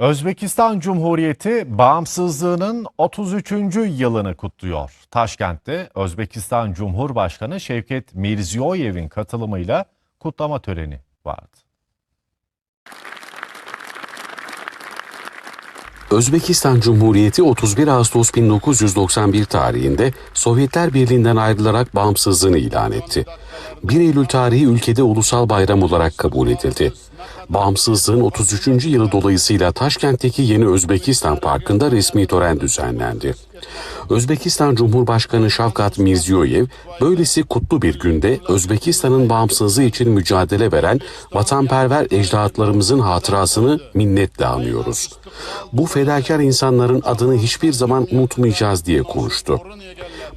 Özbekistan Cumhuriyeti bağımsızlığının 33. yılını kutluyor. Taşkent'te Özbekistan Cumhurbaşkanı Şevket Mirziyoyev'in katılımıyla kutlama töreni vardı. Özbekistan Cumhuriyeti 31 Ağustos 1991 tarihinde Sovyetler Birliği'nden ayrılarak bağımsızlığını ilan etti. 1 Eylül tarihi ülkede ulusal bayram olarak kabul edildi. Bağımsızlığın 33. yılı dolayısıyla Taşkent'teki Yeni Özbekistan Parkı'nda resmi tören düzenlendi. Özbekistan Cumhurbaşkanı Şavkat Mirziyoyev, böylesi kutlu bir günde Özbekistan'ın bağımsızlığı için mücadele veren vatanperver ecdatlarımızın hatırasını minnetle anıyoruz. Bu fedakar insanların adını hiçbir zaman unutmayacağız diye konuştu.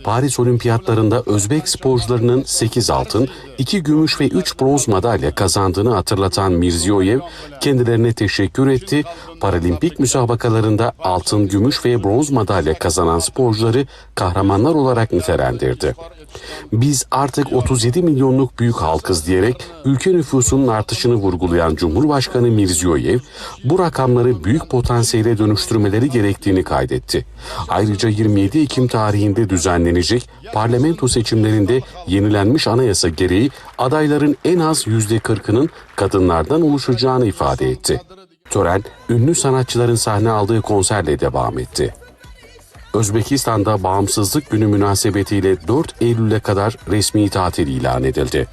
Paris Olimpiyatlarında Özbek sporcularının 8 altın, 2 gümüş ve 3 bronz madalya kazandığını hatırlatan Mirziyoyev kendilerine teşekkür etti. Paralimpik müsabakalarında altın, gümüş ve bronz madalya kazanan sporcuları kahramanlar olarak nitelendirdi. Biz artık 37 milyonluk büyük halkız diyerek ülke nüfusunun artışını vurgulayan Cumhurbaşkanı Mirziyoyev bu rakamları büyük potansiyele dönüştürmeleri gerektiğini kaydetti. Ayrıca 27 Ekim tarihinde düzenlenecek parlamento seçimlerinde yenilenmiş anayasa gereği adayların en az %40'ının kadınlardan oluşacağını ifade etti. Tören ünlü sanatçıların sahne aldığı konserle devam etti. Özbekistan'da bağımsızlık günü münasebetiyle 4 Eylül'e kadar resmi tatil ilan edildi.